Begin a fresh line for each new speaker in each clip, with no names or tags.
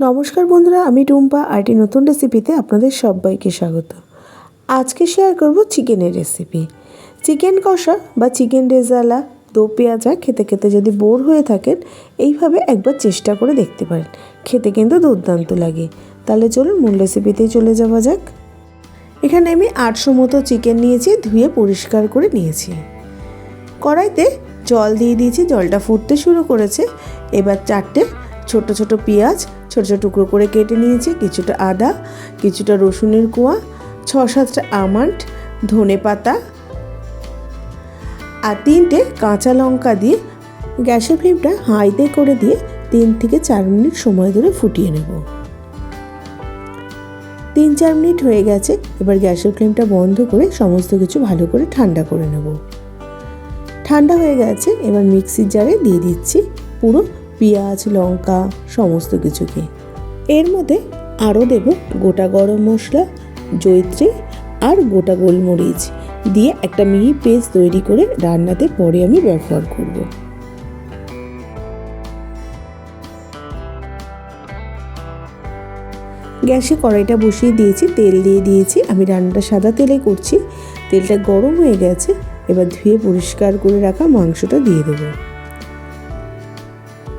নমস্কার বন্ধুরা, আমি টুম্পা আর একটি নতুন রেসিপিতে আপনাদের সবাইকে স্বাগত। আজকে শেয়ার করব চিকেনের রেসিপি চিকেন কষা বা চিকেন রেজালা, দো পেঁয়াজা খেতে খেতে যদি বোর হয়ে থাকেন, এইভাবে একবার চেষ্টা করে দেখতে পারেন। খেতে কিন্তু দুর্দান্ত লাগে। তাহলে চলুন মূল রেসিপিতেই চলে যাওয়া যাক। এখানে আমি আটশো মতো চিকেন নিয়েছি, ধুয়ে পরিষ্কার করে নিয়েছি। কড়াইতে জল দিয়ে দিয়েছি, জলটা ফুটতে শুরু করেছে। এবার চারটে ছোট ছোট পেঁয়াজ ছোট ছোটো টুকরো করে কেটে নিয়েছি, কিছুটা আদা, কিছুটা রসুনের কুয়া, ছ সাতটা আমন্ড, ধনে পাতা আর তিনটে কাঁচা লঙ্কা দিয়ে গ্যাসের ফ্লেমটা হাইতে করে দিয়ে তিন থেকে চার মিনিট সময় ধরে ফুটিয়ে নেব। তিন চার মিনিট হয়ে গেছে, এবার গ্যাসের ফ্লেমটা বন্ধ করে সমস্ত কিছু ভালো করে ঠান্ডা করে নেব। ঠান্ডা হয়ে গেছে, এবার মিক্সির জারে দিয়ে দিচ্ছি পুরো পেঁয়াজ, লঙ্কা, সমস্ত কিছুকে। এর মধ্যে আরও দেব গোটা গরম মশলা জৈত্রী আর গোটা গোলমরিচ দিয়ে একটা মিহি পেস্ট তৈরি করে রান্নাতে পরে আমি ব্যবহার করব। গ্যাসে কড়াইটা বসিয়ে দিয়েছি, তেল দিয়ে দিয়েছি। আমি রান্নাটা সাদা তেলে করছি। তেলটা গরম হয়ে গেছে। এবার ধুয়ে পরিষ্কার করে রাখা মাংসটা দিয়ে দেবো।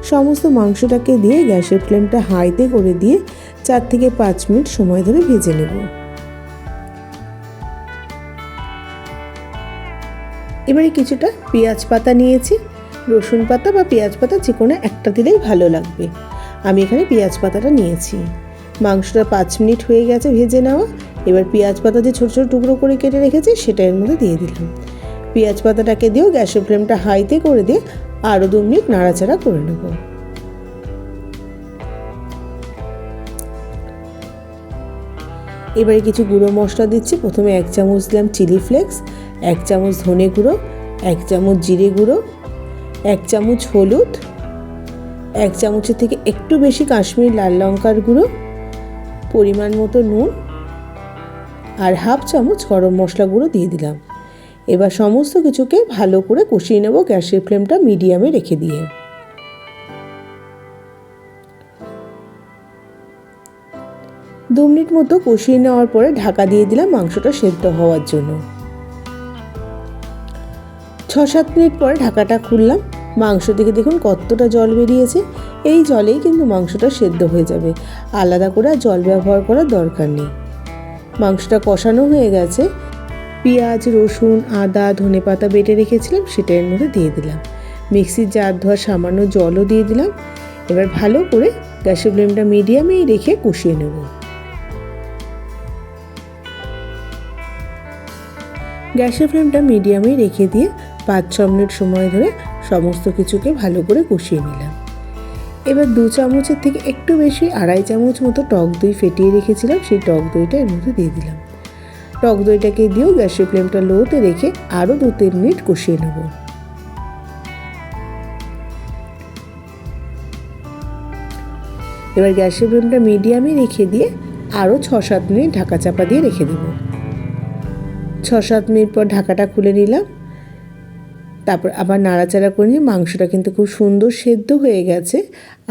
সমস্ত মাংসটাকে দিয়ে গ্যাসের ফ্লেমটা হাইতে করে দিয়ে চার থেকে পাঁচ মিনিট সময় ধরে ভেজে নেব। এবারে কিছুটা পেঁয়াজ পাতা নিয়েছি। রসুন পাতা বা পেঁয়াজ পাতা যে কোনো একটা দিলেই ভালো লাগবে। আমি এখানে পেঁয়াজ পাতাটা নিয়েছি। মাংসটা পাঁচ মিনিট হয়ে গেছে ভেজে নেওয়া। এবার পেঁয়াজ পাতা যে ছোটো ছোটো টুকরো করে কেটে রেখেছি সেটা এর মধ্যে দিয়ে দিলাম। পেঁয়াজ পাতাটাকে দিয়েও গ্যাসের ফ্লেমটা হাইতে করে দিয়ে আরও দু মিনিট নাড়াচাড়া করে নেব। এবারে কিছু গুঁড়ো মশলা দিচ্ছি। প্রথমে এক চামচ দিলাম চিলি ফ্লেক্স, এক চামচ ধনে গুঁড়ো, এক চামচ জিরে গুঁড়ো, এক চামচ হলুদ, এক চামচের থেকে একটু বেশি কাশ্মীর লাল লঙ্কার গুঁড়ো, পরিমাণ মতো নুন আর হাফ চামচ গরম মশলা গুঁড়ো দিয়ে দিলাম। এবার সমস্ত কিছুকে ভালো করে কষিয়ে নেব গ্যাসের ফ্লেমটা মিডিয়ামে রেখে দিয়ে। দু মিনিট মতো কষিয়ে নেওয়ার পরে ঢাকা দিয়ে দিলাম মাংসটা সেদ্ধ হওয়ার জন্য। ছ সাত মিনিট পরে ঢাকাটা খুললাম। মাংস থেকে দেখুন কতটা জল বেরিয়েছে। এই জলেই কিন্তু মাংসটা সেদ্ধ হয়ে যাবে। আলাদা করে জল ব্যবহার করার দরকার নেই। মাংসটা কষানো হয়ে গেছে। পেঁয়াজ, রসুন, আদা, ধনে পাতা বেটে রেখেছিলাম সেটা এর মধ্যে দিয়ে দিলাম। মিক্সির জার ধোয়া সামান্য জলও দিয়ে দিলাম। এবার ভালো করে গ্যাসের ফ্লেমটা মিডিয়ামেই রেখে কষিয়ে নেব। গ্যাসের ফ্লেমটা মিডিয়ামেই রেখে দিয়ে পাঁচ ছ মিনিট সময় ধরে সমস্ত কিছুকে ভালো করে কষিয়ে নিলাম। এবার দু চামচের থেকে একটু বেশি আড়াই চামচ মতো টক দই ফেটিয়ে রেখেছিলাম, সেই টক দইটা এর মধ্যে দিয়ে দিলাম। টক দইটাকে দিয়েও গ্যাসের ফ্লেমটা লোতে রেখে আরও দু তিন মিনিট কষিয়ে নেব। এবার গ্যাসের ফ্লেমটা মিডিয়ামে রেখে দিয়ে আরও ছ সাত মিনিট ঢাকা চাপা দিয়ে রেখে দেব। ছ সাত মিনিট পর ঢাকাটা খুলে নিলাম। তারপর আবার নাড়াচাড়া করে নিয়ে মাংসটা কিন্তু খুব সুন্দর সেদ্ধ হয়ে গেছে।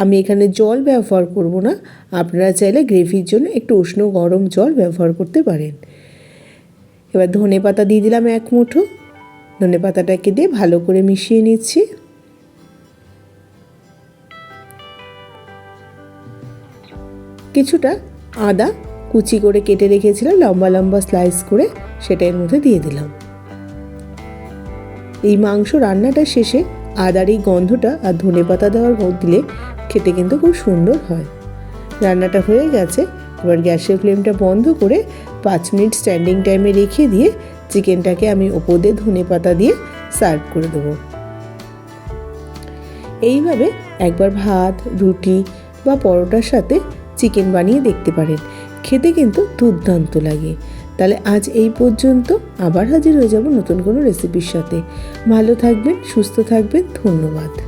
আমি এখানে জল ব্যবহার করব না। আপনারা চাইলে গ্রেভির জন্য একটু উষ্ণ গরম জল ব্যবহার করতে পারেন। এবার ধনে পাতা দিয়ে দিলাম এক মুঠো। ধনে পাতাটাকে দিয়ে ভালো করে মিশিয়ে নিচ্ছি। কিছুটা আদা কুচি করে কেটে রেখেছিলাম, লম্বা লম্বা স্লাইস করে সেটা এর মধ্যে দিয়ে দিলাম। এই মাংস রান্নাটা শেষে আদার এই গন্ধটা আর ধনে পাতা দেওয়ার দিলে খেতে কিন্তু খুব সুন্দর হয়। রান্নাটা হয়ে গেছে। এবার গ্যাসের ফ্লেমটা বন্ধ করে পাঁচ মিনিট স্ট্যান্ডিং টাইমে রেখে দিয়ে চিকেনটাকে আমি ওপর ধনে পাতা দিয়ে সার্ভ করে দেবো। এইভাবে একবার ভাত, রুটি বা পরোটার সাথে চিকেন বানিয়ে দেখতে পারেন। খেতে কিন্তু দুর্দান্ত লাগে। তাহলে আজ এই পর্যন্ত আবার হাজির হয়ে যাব নতুন কোনো রেসিপির সাথে। ভালো থাকবেন, সুস্থ থাকবেন, ধন্যবাদ।